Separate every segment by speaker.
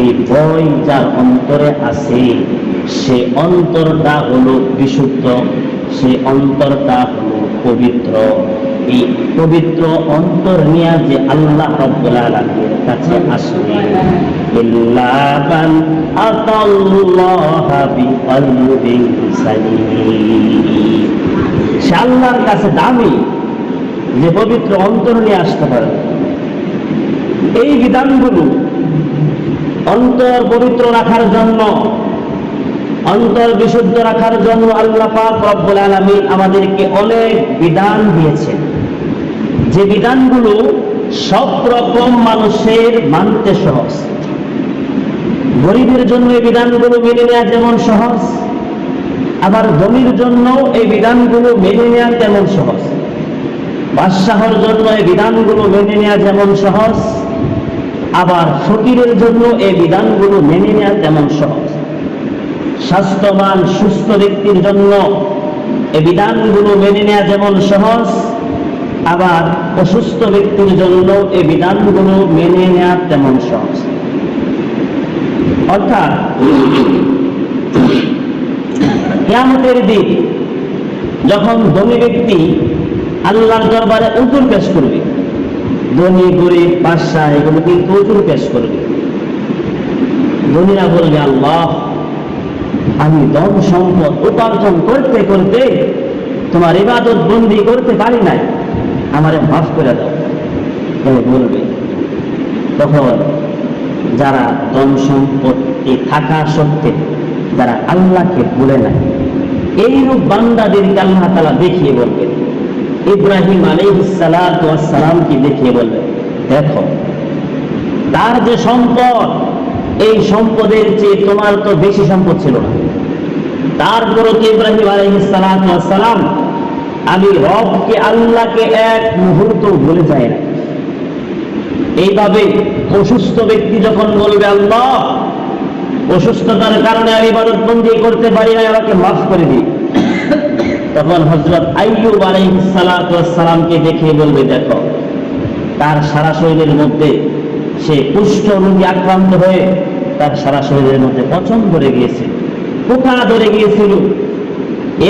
Speaker 1: এই ভয় যার অন্তরে আছে, সে অন্তরটা হলো বিশুদ্ধ, সে অন্তরটা হলো পবিত্র। এই পবিত্র অন্তর নিয়ে যে আল্লাহ কাছে আসবে সে আল্লাহর কাছে দামি যে পবিত্র অন্তর নিয়ে আসতে পারে। এই বিধানগুলো অন্তর পবিত্র রাখার জন্য, অন্তর বিশুদ্ধ রাখার জন্য আল্লাহ পাক রব্বুল আলামিন আমাদেরকে অনেক বিধান দিয়েছেন যে বিধানগুলো সব রকম মানুষের মানতে সহজ। গরিবের জন্য এই বিধানগুলো মেনে নেওয়া যেমন সহজ, আবার ধনীর জন্য এই বিধানগুলো মেনে নেওয়া তেমন সহজ। বাদশাহর জন্য এই বিধানগুলো মেনে নেওয়া যেমন সহজ আবার ফকিরের জন্য এই বিধানগুলো মেনে নেওয়া তেমন সহজ। স্বাস্থ্যবান, সুস্থ ব্যক্তির জন্য এই বিধানগুলো মেনে নেওয়া যেমন সহজ, আবার অসুস্থ ব্যক্তির জন্য এই বিধানগুলো মেনে নেওয়া তেমন সহজ। অর্থাৎ, কেয়ামতের দিন যখন ধনী ব্যক্তি আল্লাহর দরবারে উতুর পেশ করবে ধনী, গরিব, বাদশাহ, এগুলো কিন্তু উতুর পেশ করবে। ধনীরা বলবে, আল্লাহ, আমি ধন সম্পদ উপার্জন করতে করতে তোমার ইবাদত বন্দি করতে পারি নাই। আমারে মাফ করে দাও। বলে বলবে। তখন যারা ধন সম্পত্তি থাকা সত্ত্বে যারা আল্লাহকে ভুলে নাই, এইরূপ বান্দাদেরকে আল্লাহ তালা দেখিয়ে বলবেন ইব্রাহিম আলাইসালামকে দেখিয়ে বলবেন দেখো তার যে সম্পদ, এই সম্পদের চেয়ে তোমার তো বেশি সম্পদ ছিল না। তারপরও কি ইব্রাহিম আলাইসালাম আমি রবকে আল্লাহকে এক মুহূর্ত ভুলে যায় না। এইভাবে অসুস্থ ব্যক্তি যখন বলবে, আল্লাহ, অসুস্থতার কারণে আমি ইবাদত বন্দি করতে পারি না আমাকে মাফ করে দিই তখন হজরত আইয়ুব আলাইসালামকে দেখে বলবে, দেখো, তার সারা শরীরের মধ্যে সে কুষ্ঠ রোগী আক্রান্ত হয়ে তার সারা শরীরের মধ্যে পচন ধরে গিয়েছে পোকা ধরে গিয়েছিল।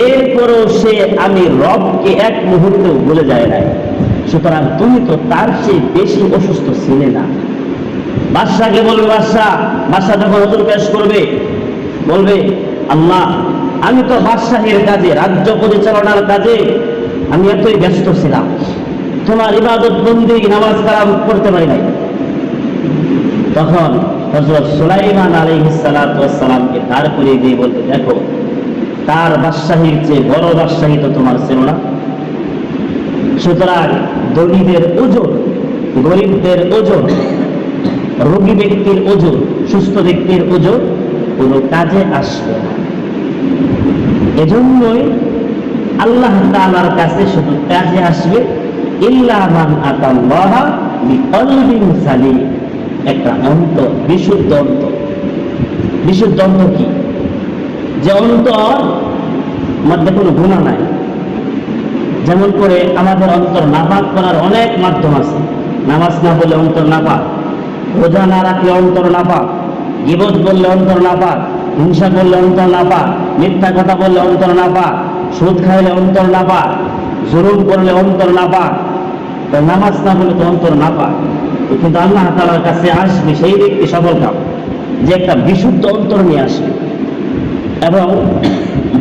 Speaker 1: এরপরও সে আমি রবকে এক মুহূর্তেও বলে যায় নাই। সুতরাং তুমি তো তার চেয়ে বেশি অসুস্থ ছিলে না। বাদশাকে বলবে বাদশাহ বাদশাহ যখন হজুর পেশ করবে, বলবে, আল্লাহ আমি তো বাদশাহের কাজে, রাজ্য পরিচালনার কাজে আমি এতই ব্যস্ত ছিলাম। তোমার ইবাদত বন্দি, নামাজ কালাম করতে পারি নাই। তখন হজরত সুলাইমান আলী সালামকে দাঁড় করিয়ে দিয়ে বলতে দেখো, তার বাদশাহীর চেয়ে বড় বাদশাহী তো তোমার ছিল না। সুতরাং দলিদের ওজন, গরিবদের ওজন, রোগী ব্যক্তির ওজন, সুস্থ ব্যক্তির ওজন কোনো কাজে আসবে না। এজন্যই আল্লাহ তাআলার কাছে শুধু কাজে আসবে সালিম। একটা বিশুদ্ধ বিশুদ্ধ কি? যে অন্তর মধ্যে কোনো গুণা নাই। যেমন করে আমাদের অন্তর নাপাক করার অনেক মাধ্যম আছে। নামাজ না বলে অন্তর নাপাক, রোজা না রাখলে অন্তর নাপাক, গিবত বললে অন্তর নাপাক হিংসা করলে অন্তর নাপাক, মিথ্যা কথা বললে অন্তর নাপাক, সুদ খাইলে অন্তর নাপাক, জুলুম করলে অন্তর নাপাক, তো নামাজ না বললে তো অন্তর নাপাক। কিন্তু আল্লাহ তালার কাছে আসবে, সেই ব্যক্তি সফল কাম যে একটা বিশুদ্ধ অন্তর নিয়ে আসবে। এবং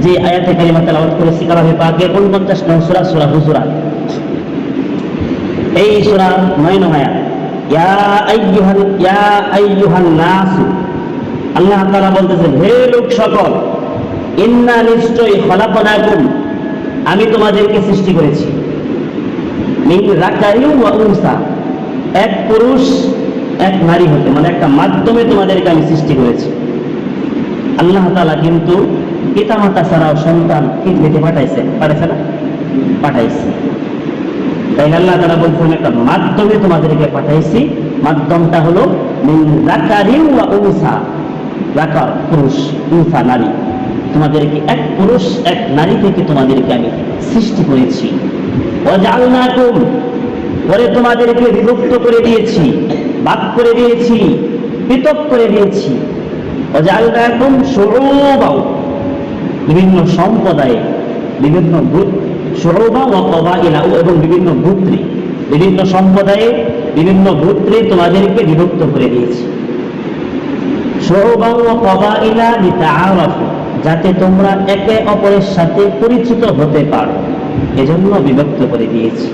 Speaker 1: যে আয়াতে কালিমা তেলাওয়াত করেছি, কালামে পাকে উনপঞ্চাশ নং সূরা সূরা হুজুরাত এই সূরা নয় নং আয়াত। ইয়া আইয়ুহাল, ইয়া আইয়ুহান নাস আল্লাহ তাআলা বলতেছেন, হে লোক সকল, ইন্না নিশ্চয়ই খলাকনাকুম, আমি তোমাদেরকে সৃষ্টি করেছি। এক পুরুষ, এক নারী হতে মানে একটা মাধ্যমে তোমাদেরকে আমি সৃষ্টি করেছি। আল্লাহ তাআলা কিন্তু পিতা মাতা ছাড়াও সন্তান পৃথিবীতে পাঠাইছে পাঠাইছে না? পাঠাইছে। তাই আল্লাহ তারা বলছেন, একটা মাধ্যমে তোমাদেরকে পাঠাইছি, মাধ্যমটা হলো যাকারি ওয়া উনসা পুরুষ উনসা নারী। তোমাদেরকে এক পুরুষ, এক নারী থেকে তোমাদেরকে আমি সৃষ্টি করেছি। ওয়াজআলনাকুম, পরে তোমাদেরকে বিভক্ত করে দিয়েছি ভাগ করে দিয়েছি, পৃথক করে দিয়েছি। অজালনাকুম শুউবাও, বিভিন্ন সম্প্রদায়ে, বিভিন্ন সরবা ও কবাইলা এবং বিভিন্ন গোত্রে, বিভিন্ন সম্প্রদায়ে, বিভিন্ন গোত্রে তোমাদেরকে বিভক্ত করে দিয়েছি। সরবা ও কবাইলা লিতাআরাফু যাতে তোমরা একে অপরের সাথে পরিচিত হতে পারো এজন্য বিভক্ত করে দিয়েছি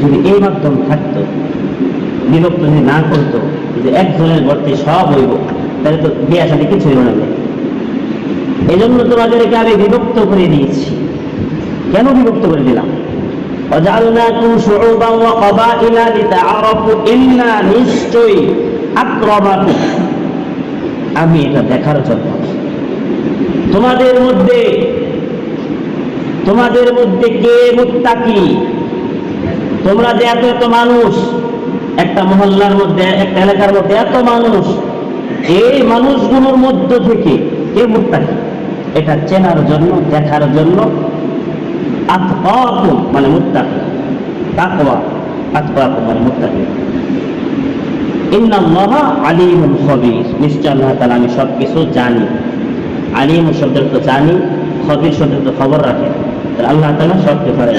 Speaker 1: যদি এই মাধ্যম থাকতো বিভক্ত যদি না করতো যে একজনের গর্তে সব হইব তাহলে তো বিয়ে সাথে কিছু হইল না এই জন্য তোমাদেরকে আমি বিভক্ত করে দিয়েছি কেন বিভক্ত করে দিলাম وجعلناكم شعوبا وقبائل لتعارفوا إن নিশ্চয়ই আক্রমাকুম আমি এটা দেখার জন্য। তোমাদের মধ্যে তোমাদের মধ্যে কে মুত্তাকি? তোমরা যে এত এত মানুষ, একটা মহল্লার মধ্যে, একটা এলাকার মধ্যে এত মানুষ, এই মানুষগুলোর মধ্য থেকে কে মুত্তাকি? এটা চেনার জন্য, দেখার জন্য আতকাকুম মানে মুত্তাকি। তাকওয়া আতকাকুম মানে মুত্তাকি। ইন্নাল্লাহা আলিমুল খবীর। নিশ্চয় আল্লাহ তাআলা আমি সব কিছু জানি। আলিম শব্দের তো জানি, খবীর শব্দের তো খবর রাখে। আল্লাহ তাআলা সব পারে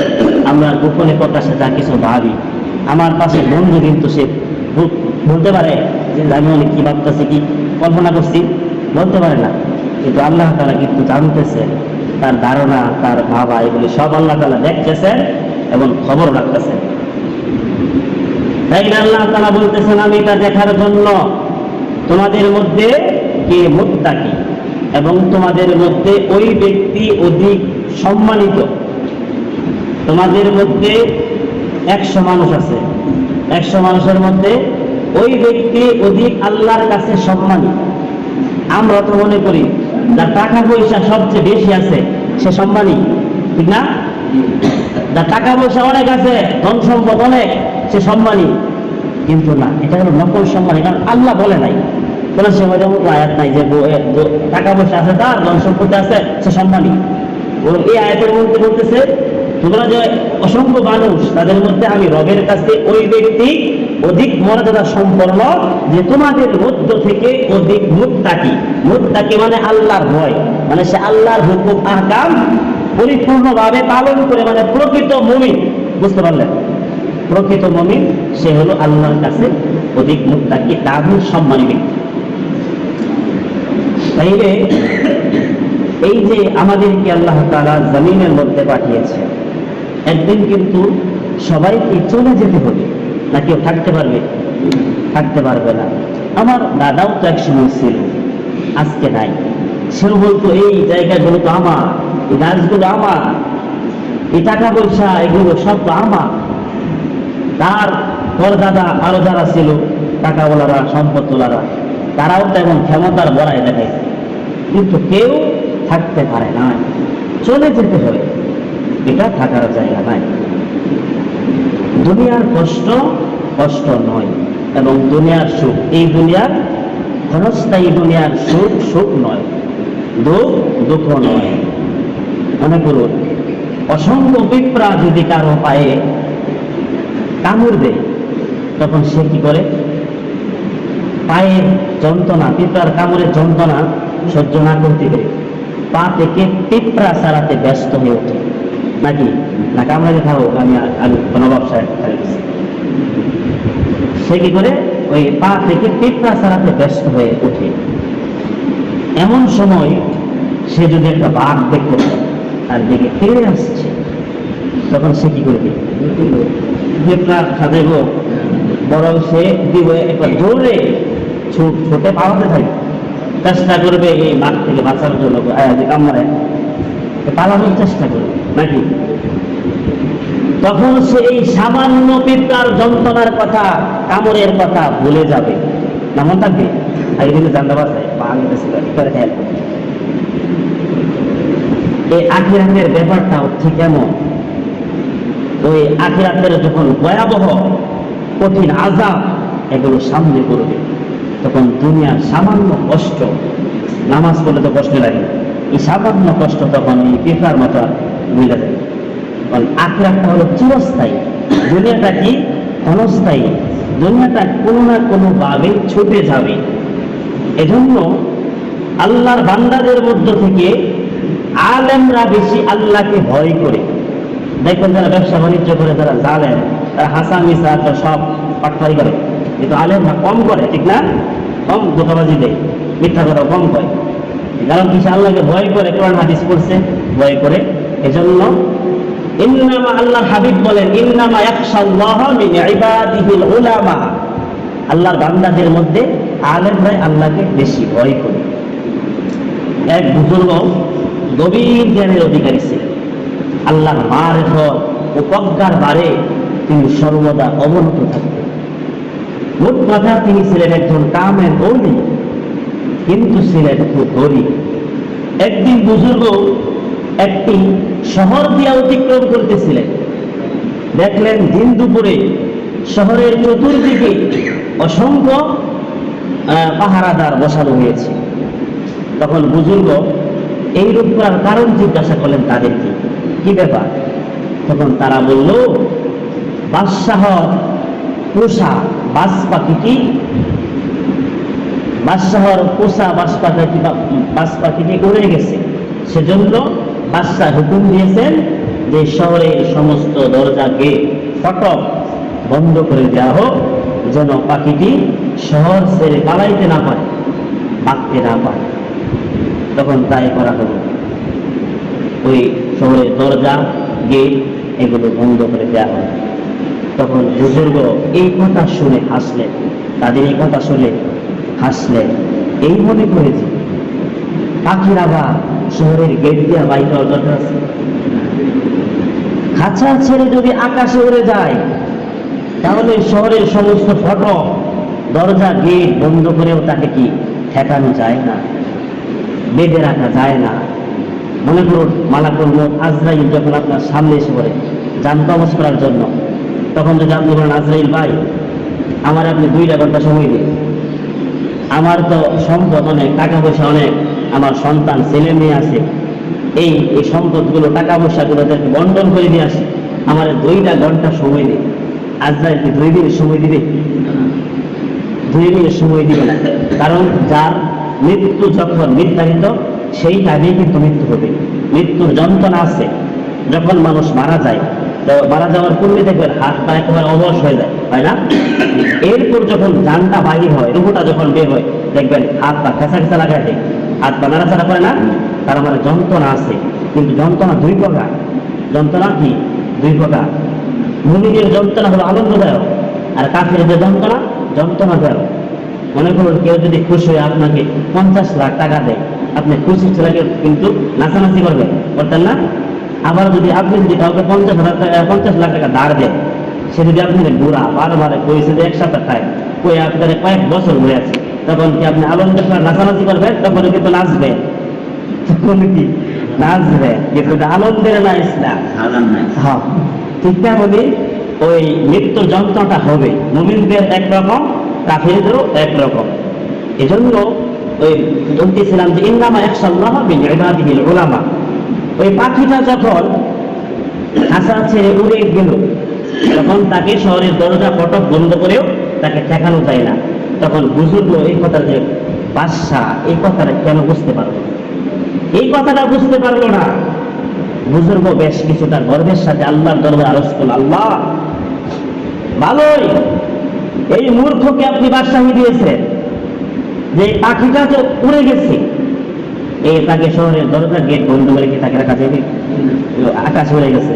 Speaker 1: আমরা গোপনে প্রকাশে যা কিছু ভাবি, আমার পাশে বন্ধু কিন্তু সে বলতে পারে যে আমি অনেক কি ভাবতেছি, কি কল্পনা করছি? বলতে পারে না। কিন্তু আল্লাহ তাআলা কিন্তু জানতেছে, তার ধারণা, তার ভাবা, এগুলি সব আল্লাহ তালা দেখতেছেন এবং খবর রাখতেছেন। তাই আল্লাহ তাআলা বলতেছেন, আমি এটা দেখার জন্য তোমাদের মধ্যে কে মুত্তাকি এবং তোমাদের মধ্যে ওই ব্যক্তি অধিক সম্মানিত। তোমাদের মধ্যে একশো মানুষ আছে। একশো মানুষের মধ্যে ওই ব্যক্তি অধিক আল্লাহর কাছে সম্মানিত। আমরা তো মনে করি, যার টাকা পয়সা সবচেয়ে বেশি আছে, সে সম্মানী, ঠিক না? টাকা পয়সা অনেক আছে, ধন সম্পদ অনেক, সে সম্মানী। কিন্তু না, এটা হলো নকল সম্মান, কারণ আল্লাহ বলে নাই। কোন সময় যেমন আয়াত নাই যে টাকা পয়সা আছে তার, ধন সম্পত্তি আছে, সে সম্মানী। এই আয়াতের মধ্যে বলতেছে, তোমরা যে অসংখ্য মানুষ, তাদের মধ্যে আমি রবের কাছে ওই ব্যক্তি অধিক মর্যাদা সম্পন্ন, যে তোমাদের মধ্য থেকে অধিক মুত্তাকি। মুত্তাকি মানে আল্লাহর ভয় মানে সে আল্লাহর হুকুম, আহকাম পরিপূর্ণভাবে পালন করে মানে প্রকৃত মুমিন, বুঝতে পারলেন? প্রকৃত মমিন, সে হলো আল্লাহর কাছে অধিক মুক্তাকি দারুণ সম্মানী ব্যক্তি। তাইলে এই যে আমাদেরকে আল্লাহ তাআলা জমিনের মধ্যে পাঠিয়েছে, একদিন কিন্তু সবাইকে চলে যেতে হবে, না কেউ থাকতে পারবে? থাকতে পারবে না। আমার দাদাও তো এক সময় ছিল, আজকে নাই। সেও বলতো, এই জায়গাগুলো তো আমার। এই গাছগুলো আমার। এই টাকা পয়সা এগুলো সব তো আমার। তার পরদাদা, আরও যারা ছিল, টাকাওয়ালারা, সম্পদওয়ালারা, তারাও তেমন ক্ষমতার বড়াই দেখাইছে কিন্তু কেউ থাকতে পারে না। চলে যেতে হয় এটা থাকার জায়গা নাই। দুনিয়ার কষ্ট কষ্ট নয়। এবং দুনিয়ার সুখ, এই দুনিয়ার ক্ষণস্থায়ী দুনিয়ার সুখ সুখ নয়। দুঃখ দুঃখ নয়। মনে করুন অসংখ্য পিঁপড়া যদি কারও পায়ে কামড় দেয়, তখন সে কি করে? পায়ের যন্ত্রণা, পিঁপড়ার কামড়ের যন্ত্রণা সহ্য না করতে পেরে পা থেকে পিঁপড়া সারাতে ব্যস্ত হয়ে ওঠে। নাকি? না কামড়াকে খাও আমি আমি নবাব সাহেব সে কি করে? ওই পা থেকে পিঁপড়া সারাতে ব্যস্ত হয়ে ওঠে। এমন সময় সে যদি একটা বাঘ দেখতে পায় তার দিকে ফিরে আসছে। তখন সে কি করবে পিঁপড়া সাজাইব, বরং সে একটা জোরে ছুট ছুটে পালাতে থাকবে। চেষ্টা করবে এই মাঠ থেকে বাঁচার জন্য কামড়ে পালানোর চেষ্টা করবে, নাকি? তখন সে এই সামান্য পিতার যন্ত্রণার কথা, কামড়ের কথা ভুলে যাবে। না মন থাকবে আর এদিকে জানতে পারছে বা আমি তো সেটা করে খেয়াল করি। এই আখিরাতের ব্যাপারটা হচ্ছে কেমন ওই আখিরাতের যখন ভয়াবহ কঠিন আজাব এগুলো সামনে করবে তখন দুনিয়ার সামান্য কষ্ট, নামাজ পড়লে তো কষ্ট লাগে, এই সামান্য কষ্ট তখন এই পেপার মতো মিলে যাবে কারণ আখরাতটা হলো চিরস্থায়ী, দুনিয়াটা কি ক্ষণস্থায়ী, দুনিয়াটা কোনো না কোনো ভাবে ছুটে যাবে। এজন্য আল্লাহর বান্দাদের মধ্য থেকে আলেমরা বেশি আল্লাহকে ভয় করে। দেখবেন যারা ব্যবসা বাণিজ্য করে, যারা জালেন তারা হাসা মিসা সব পাটফারি করে। কিন্তু আলেমরা কম করে, ঠিক না? কম ধোকাবাজি দেয়। মিথ্যা কথা কম করে কারণ কিছু আল্লাহকে ভয় করে? কোরআন, হাদিস পড়ছে, ভয় করে। এজন্য ইন্নামা আল্লাহ হাবিব বলেন, ইন্নামা ইয়াখশাল্লাহ মিন ইবাদিহিল উলামা। আল্লাহর বান্দাদের মধ্যে আলেমরাই আল্লাহকে বেশি ভয় করে। এক বুজুর্গ গভীর জ্ঞানের অধিকারী ছিলেন আল্লাহর মারেফত ও প্রজ্ঞার বারে তিনি সর্বদা অবনত থাকতেন। মোট কথা তিনি ছিলেন একজন কামের গৌরী কিন্তু ছিলেন খুব গরিব। একদিন বুজুর্গ একটি শহর দিয়া অতিক্রম করতেছিলেন। দেখলেন দিন দুপুরে শহরের চতুর্দিকে অসংখ্য পাহারাদার বসানো হয়েছে। তখন বুজুর্গ এই রূপকার কারণ জিজ্ঞাসা করলেন তাদেরকে, কি ব্যাপার? তখন তারা বলল, বাদশাহ পোষা বাস পাখিটি বাদশাহর পোষা বাস পাখিটি বাস পাখিটি উড়ে গেছে। সেজন্য বাদশাহ হুকুম দিয়েছেন যে শহরের সমস্ত দরজা গেট ফটক বন্ধ করে দেওয়া হোক, যেন পাখিটি শহর ছেড়ে পালাইতে না পারে বাঁকতে না পারে। তখন তাই করা হলো ওই শহরের দরজা, গেট এগুলো বন্ধ করে দেওয়া হয়। তখন বুজুর্গ এই কথা শুনে হাসলেন, তাদের এই কথা শুনে হাসলেন। এই মনে করেছে পাখির আবার শহরের গেট দিয়া হওয়ার দরকার আছে। খাঁচা ছেড়ে যদি আকাশে উড়ে যায়, তাহলে শহরের সমস্ত ফটক দরজা, গেট বন্ধ করেও তাকে কি ঠেকানো যায় না? বেঁধে রাখা যায় না। মনে করুন, মালাকুল মত আজরাইল যখন আপনার সামনে এসে পড়ে, যান কবজ করার জন্য, তখন যদি আপনি বলেন, আজরাইল ভাই, আমার আপনি দুইটা ঘণ্টা সময় দিন। আমার তো সম্পদ অনেক, টাকা পয়সা অনেক, আমার সন্তান, ছেলে মেয়ে আছে। এই এই সম্পদগুলো, টাকা পয়সাগুলোদেরকে বন্টন করে দিয়ে আসি আমার দুইটা ঘণ্টা সময় দিন। আজরাইল কি দুই দিন সময় দিবে? দুই মিনিট সময় দিবে না। কারণ যার মৃত্যু যখন নির্ধারিত, সেই টাইমেই কিন্তু মৃত্যু হবে। মৃত্যুর যন্ত্রণা আছে। যখন মানুষ মারা যায়, তো মারা যাওয়ার পূর্বে দেখবেন হাত পা একেবারে অবশ হয়ে যায়, তাই না? এরপর যখন জানটা বাহির হয়, রুহুটা যখন বের হয়, দেখবেন হাত পা খেঁচা খেঁচা দেয়। হাত পা নাড়াচাড়া করে না? তার মানে যন্ত্রণা আছে। কিন্তু যন্ত্রণা দুই প্রকার। যন্ত্রণা কি? দুই প্রকার। মুমিনের যন্ত্রণা হলো আনন্দদায়ক, আর কাফের যে যন্ত্রণা, যন্ত্রণাদায়ক। মনে করুন কেউ যদি খুশি হয়ে আপনাকে পঞ্চাশ লাখ টাকা দেয় আপনি খুশি ছেলেকে কিন্তু নাচানাচি করবেন করতেন না? আবার যদি আপনি যদি কাউকে পঞ্চাশ হাজার টাকা পঞ্চাশ লাখ টাকা ধার দেন সে যদি আপনি বুড়া বারবার কইছে যে এক সপ্তাহ খায় কই আপনার কয়েক বছর হয়ে আছে তখন কি আপনি আনন্দ নাচানাচি করবেন তখন কিন্তু নাচবে। তখন কি নাচবে? কিন্তু আনন্দের না ইসলাম হ্যাঁ ঠিক তেমনি ওই মৃত্যু যন্ত্রণাটা হবে। মুমিনদের একরকম কাফিরদেরও একরকম। এজন্য ওই বলতেছিলাম যে, ইন্নামা একসাল্লাহ বিন উলামা। ওই পাখিটা যখন আশা ছেড়ে উড়ে গেল, তখন তাকে শহরের দরজা ফটক বন্ধ করেও তাকে ঠেকানো যায় না। তখন বুজুর্গ এই কথা যে, বাদশাহ, এই কথাটা কেন বুঝতে পারল এই কথাটা বুঝতে পারল না। বুজুর্গ বেশ কিছুটা গর্বের সাথে আল্লাহর দরবার আরজ আল্লাহ, ভালোই। এই মূর্খকে আপনি বাদশাহী দিয়েছেন। যে পাখিটা তো উড়ে গেছে এই তাকে শহরের দরজা গেট বন্ধ করে কি তাকে রাখা যাবে আকাশ উড়ে গেছে।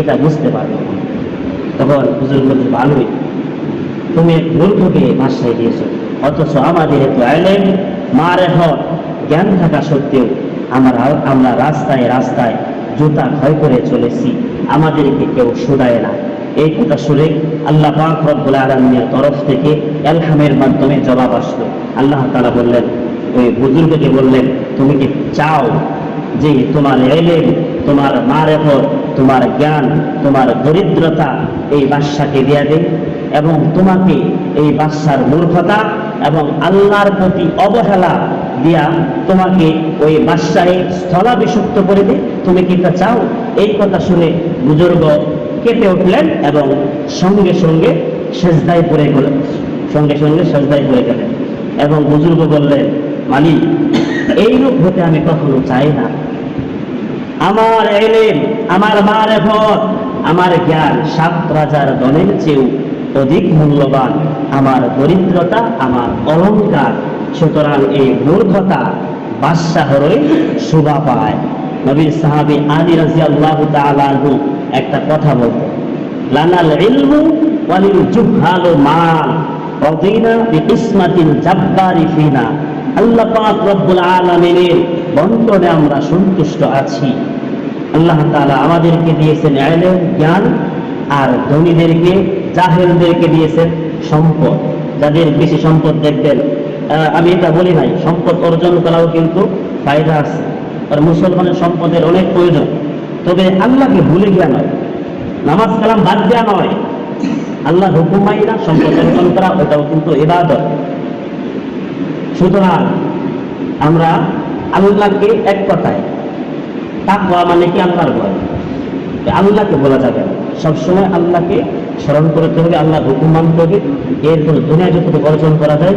Speaker 1: এটা বুঝতে পারবে। তখন বুজুর্গ বলছে ভালোই তুমি মূর্খকে বাদশাহী দিয়েছ। অথচ আমাদের এত আইলেন মারে হট জ্ঞান থাকা সত্ত্বেও আমরা আমরা রাস্তায় রাস্তায় জুতা ক্ষয় করে চলেছি। আমাদেরকে কেউ শুধায় না। এই কথা শুনে আল্লাহ পাক রব্বুল আলমিনের তরফ থেকে এলহামের মাধ্যমে জবাব আসলো। আল্লাহ তাআলা বললেন, ওই বুজুর্গকে বললেন, তুমি কি চাও যে তোমার এলেম, তোমার মারেফত, তোমার জ্ঞান, তোমার দরিদ্রতা এই বাদশাকে দিয়া দেয় এবং তোমাকে এই বাদশার মূর্খতা এবং আল্লাহর প্রতি অবহেলা দিয়া তোমাকে ওই বাদশাহে স্থলাভিষিক্ত করে দে তুমি কি তা চাও? এই কথা শুনে বুজুর্গ কেঁপে উঠলেন এবং সঙ্গে সঙ্গে সেজদায় পড়ে গেলেন। সঙ্গে সঙ্গে সেজদায় পড়ে গেলেন। এবং বুজুর্গ বললেন, মালিক এই রূপ হতে আমি কখনো চাই না। আমার এলেম, আমার মার মারেফত, আমার জ্ঞান সাত রাজার দলের চেয়েও অধিক মূল্যবান, আমার দরিদ্রতা, আমার অলংকার সুতরাং এই মূর্খতা বাদশাহরই শোভা পায়। নবীর সাহাবী আলী রাজি আল্লাহ তালু একটা কথা লানাল ইলমু ওয়ালিল মাল রদিনা জাব্বারি ফিনা। আল্লাহ পাক রব্বুল আলামিনের আমরা সন্তুষ্ট আছি। আল্লাহ তাআলা আমাদেরকে দিয়েছেন ইলম, জ্ঞান আর ধনীদেরকে, জাহেলদেরকে দিয়েছেন সম্পদ। যাদের বেশি সম্পদ দেখবেন আমি এটা বলি নাই, সম্পদ অর্জন করাও কিন্তু ফায়দা আছে। আর মুসলমানের সম্পদের অনেক প্রয়োজন। তবে আল্লাহকে ভুলে গিয়া নয়। নামাজ কালাম বাদ দেওয়া নয়। আল্লাহ হুকুমাই সম্পদ অর্জন করা, ওটাও কিন্তু ইবাদত। সুতরাং আমরা আল্লাহকে এক কথায়, তাকওয়া মানে কি আল্লাহর ভয়? আল্লাহকে বলা যাবে না। সবসময় আল্লাহকে স্মরণ করতে হবে আল্লাহ হুকুম মানতে হবে। এরপর দুনিয়া যতটুকু অর্জন করা যায়